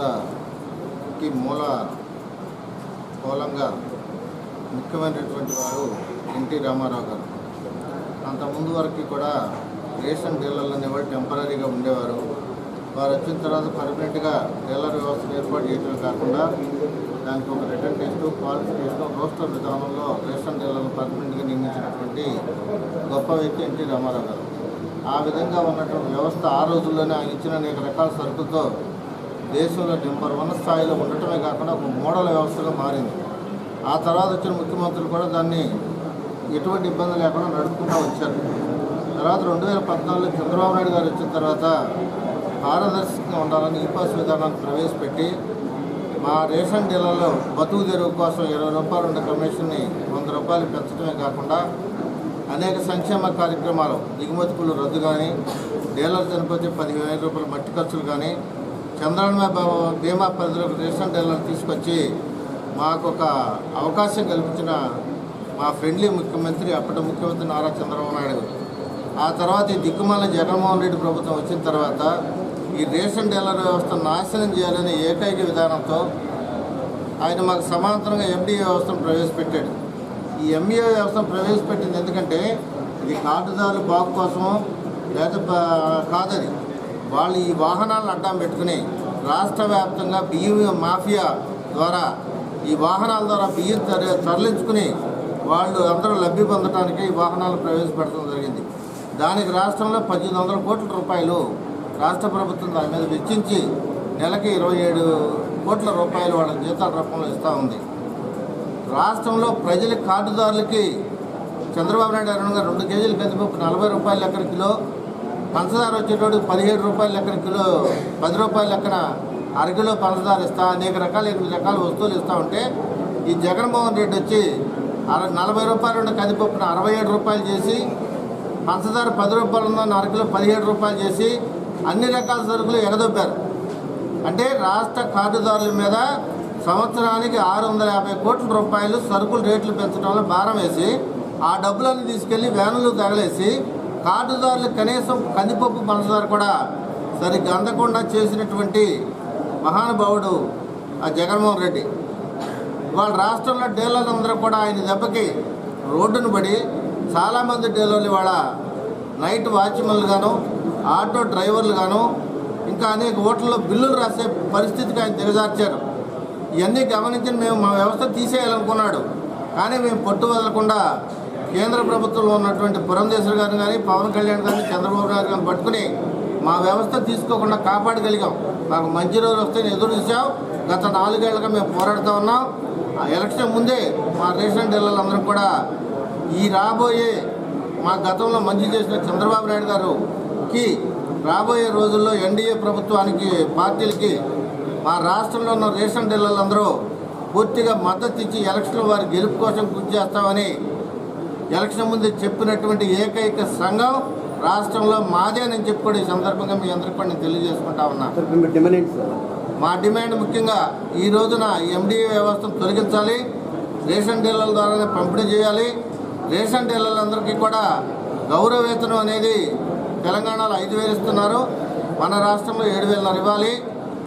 వ్యవస్థకి మూల మూలంగా ముఖ్యమైనటువంటి వారు ఎన్టీ రామారావు గారు. అంతకుముందు వరకు కూడా రేషన్ డీలర్లు అనేవారు టెంపరీగా ఉండేవారు. వారు వచ్చిన తర్వాత పర్మనెంట్గా డీలర్ వ్యవస్థను ఏర్పాటు చేయడం కాకుండా దానికి ఒక రిటర్న్ టెస్ట్ క్వాలిఫికేషన్ రోస్టర్ విధానంలో రేషన్ డీలర్లు పర్మనెంట్గా నియమించినటువంటి గొప్ప వ్యక్తి ఎన్టీ రామారావు గారు. ఆ విధంగా ఉన్నటువంటి వ్యవస్థ ఆ రోజుల్లోనే ఆయన ఇచ్చిన అనేక రకాల సరుకులతో దేశంలో నెంబర్ వన్ స్థాయిలో ఉండటమే కాకుండా ఒక మోడల్ వ్యవస్థగా మారింది. ఆ తర్వాత వచ్చిన ముఖ్యమంత్రులు కూడా దాన్ని ఎటువంటి ఇబ్బంది లేకుండా నడుపుకుంటూ వచ్చారు. తర్వాత రెండు వేల పద్నాలుగులో చంద్రబాబు నాయుడు గారు వచ్చిన తర్వాత పారదర్శకంగా ఉండాలని ఈ పాస్ విధానాన్ని ప్రవేశపెట్టి మా రేషన్ డీలర్లో బతుకు తెరువు కోసం ఇరవై రూపాయలు ఉండే కమిషన్ని వంద రూపాయలు పెంచడమే కాకుండా అనేక సంక్షేమ కార్యక్రమాలు దిగుమతి రద్దు కానీ డీలర్ చనిపోతే పదివేల రూపాయల మట్టి ఖర్చులు కానీ చంద్రన్న బీమా పరిధిలోకి రేషన్ డీలర్ తీసుకొచ్చి మాకు ఒక అవకాశం కల్పించిన మా ఫ్రెండ్లీ ముఖ్యమంత్రి అప్పటి ముఖ్యమంత్రి నారా చంద్రబాబు నాయుడు ఆ తర్వాత ఈ దిక్కుమాల జగన్మోహన్ రెడ్డి ప్రభుత్వం వచ్చిన తర్వాత ఈ రేషన్ డీలర్ వ్యవస్థ నాశనం చేయాలనే ఏకైక విధానంతో ఆయన మాకు సమాంతరంగా ఎండిఏ వ్యవస్థను ప్రవేశపెట్టాడు. ఈ ఎంఈఏ వ్యవస్థను ప్రవేశపెట్టింది ఎందుకంటే ఇది కార్డుదారుల బాగు కోసమో లేదా బ- కాదది. వాళ్ళు ఈ వాహనాలను అడ్డం పెట్టుకుని రాష్ట్ర వ్యాప్తంగా బియ్యం మాఫియా ద్వారా ఈ వాహనాల ద్వారా బియ్యం తర తరలించుకుని వాళ్ళు అందరూ లబ్ధి పొందడానికి ఈ వాహనాలు ప్రవేశపెట్టడం జరిగింది. దానికి రాష్ట్రంలో పద్దెనిమిది వందల కోట్ల రూపాయలు రాష్ట్ర ప్రభుత్వం దాని మీద వెచ్చించి నెలకి ఇరవై ఏడు కోట్ల రూపాయలు వాళ్ళ జీతాల రూపంలో ఇస్తూ ఉంది. రాష్ట్రంలో ప్రజల కార్డుదారులకి చంద్రబాబు నాయుడు గారు రెండు కేజీల కందిపప్పు నలభై రూపాయల ఎక్కడికిలో కిలో పంచదార వచ్చేటోడు పదిహేడు రూపాయల లెక్కన కిలో పది రూపాయల లెక్కన అరకిలో పంచదార ఇస్తా అనేక రకాల ఎనిమిది రకాల వస్తువులు ఇస్తా ఉంటే ఈ జగన్మోహన్ రెడ్డి వచ్చి అర నలభై రూపాయలు ఉన్న కందిపప్పును అరవై ఏడు రూపాయలు చేసి పంచదార పది రూపాయలు ఉందని అరకిలో పదిహేడు రూపాయలు చేసి అన్ని రకాల సరుకులు ఎగదొబ్బారు. అంటే రాష్ట్ర కార్డుదారుల మీద సంవత్సరానికి ఆరు వందల యాభై కోట్ల రూపాయలు సరుకులు రేట్లు పెంచడంలో భారం వేసి ఆ డబ్బులన్నీ తీసుకెళ్ళి వ్యానులు తగలేసి కార్డుదారులు కనీసం కందిపప్పు పంచదార కూడా సరిగ్గా అందకుండా చేసినటువంటి మహానుభావుడు ఆ జగన్మోహన్ రెడ్డి. వాళ్ళ రాష్ట్రంలో డీలర్లు అందరూ కూడా ఆయన దెబ్బకి రోడ్డును పడి చాలామంది డీలర్లు ఇవాళ నైట్ వాచ్మెన్లు గాను ఆటో డ్రైవర్లు గాను ఇంకా అనేక ఓట్లలో బిల్లులు రాసే పరిస్థితికి ఆయన దిగజార్చారు. ఇవన్నీ గమనించి మేము మా వ్యవస్థ తీసేయాలనుకున్నాడు. కానీ మేము పట్టు వదలకుండా కేంద్ర ప్రభుత్వంలో ఉన్నటువంటి పురంధేశ్వర్ గారిని కానీ పవన్ కళ్యాణ్ గారిని చంద్రబాబు నాయుడు గారిని పట్టుకుని మా వ్యవస్థ తీసుకోకుండా కాపాడగలిగాం. మాకు మంచి రోజు వస్తే ఎదురు చూసాం గత నాలుగేళ్ళుగా మేము పోరాడుతూ ఉన్నాం. ఆ ఎలక్షన్ ముందే మా రేషన్ డీలర్లందరూ కూడా ఈ రాబోయే మా గతంలో మంచి చేసిన చంద్రబాబు నాయుడు గారుకి రాబోయే రోజుల్లో ఎన్డీఏ ప్రభుత్వానికి పార్టీలకి మా రాష్ట్రంలో ఉన్న రేషన్ డీలర్లందరూ పూర్తిగా మద్దతు ఇచ్చి ఎలక్షన్ వారి గెలుపు కోసం కృషి చేస్తామని ఎలక్షన్ ముందు చెప్పినటువంటి ఏకైక సంఘం రాష్ట్రంలో మాదే అని చెప్పి కూడా ఈ సందర్భంగా మీ అందరికీ కూడా నేను తెలియజేసుకుంటా ఉన్నా. మా డిమాండ్ ముఖ్యంగా ఈ రోజున ఎండిఏ వ్యవస్థను తొలగించాలి రేషన్ డీలర్ల ద్వారానే పంపిణీ చేయాలి. రేషన్ డీలర్లందరికీ కూడా గౌరవ వేతనం అనేది తెలంగాణలో ఐదు వేలు ఇస్తున్నారు. మన రాష్ట్రంలో ఏడు వేలన్నర ఇవ్వాలి.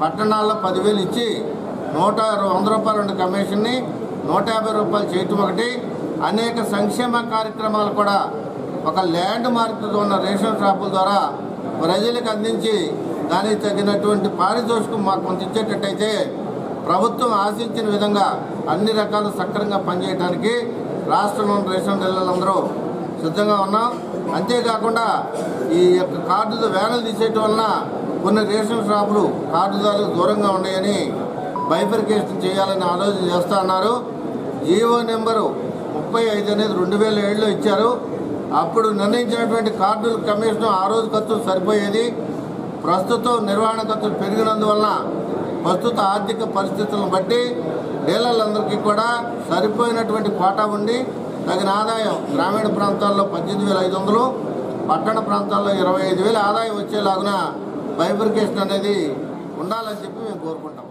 పట్టణాల్లో పదివేలు ఇచ్చి నూట వంద రూపాయలు ఉండే కమిషన్ని నూట యాభై రూపాయలు చేయటం ఒకటి. అనేక సంక్షేమ కార్యక్రమాలు కూడా ఒక ల్యాండ్ మార్క్ ఉన్న రేషన్ షాపుల ద్వారా ప్రజలకు అందించి దానికి తగినటువంటి పారితోషికం మాకు కొంత ఇచ్చేటట్టయితే ప్రభుత్వం ఆశించిన విధంగా అన్ని రకాలు సక్రమంగా పనిచేయడానికి రాష్ట్రంలోని రేషన్ డీలర్లందరూ సిద్ధంగా ఉన్నాం. అంతేకాకుండా ఈ యొక్క కార్డుతో వేనలు తీసేయటం వలన కొన్ని రేషన్ షాపులు కార్డుదారులకు దూరంగా ఉన్నాయని బైఫర్కేషన్ చేయాలని ఆలోచన చేస్తా ఉన్నారు జీవో నెంబరు ముప్పై ఐదు అనేది రెండు వేల ఏడులో ఇచ్చారు. అప్పుడు నిర్ణయించినటువంటి కార్డుల కమిషన్ ఆ రోజు ఖర్చులు సరిపోయేది. ప్రస్తుతం నిర్వహణ ఖర్చులు పెరిగినందువలన ప్రస్తుత ఆర్థిక పరిస్థితులను బట్టి డీలర్లందరికీ కూడా సరిపోయినటువంటి కోటా ఉండి తగిన ఆదాయం గ్రామీణ ప్రాంతాల్లో పద్దెనిమిది వేల ఐదు వందలు పట్టణ ప్రాంతాల్లో ఇరవై ఐదు వేల ఆదాయం వచ్చేలాగున బైఫర్కేషన్ అనేది ఉండాలని చెప్పి మేము కోరుకుంటాం.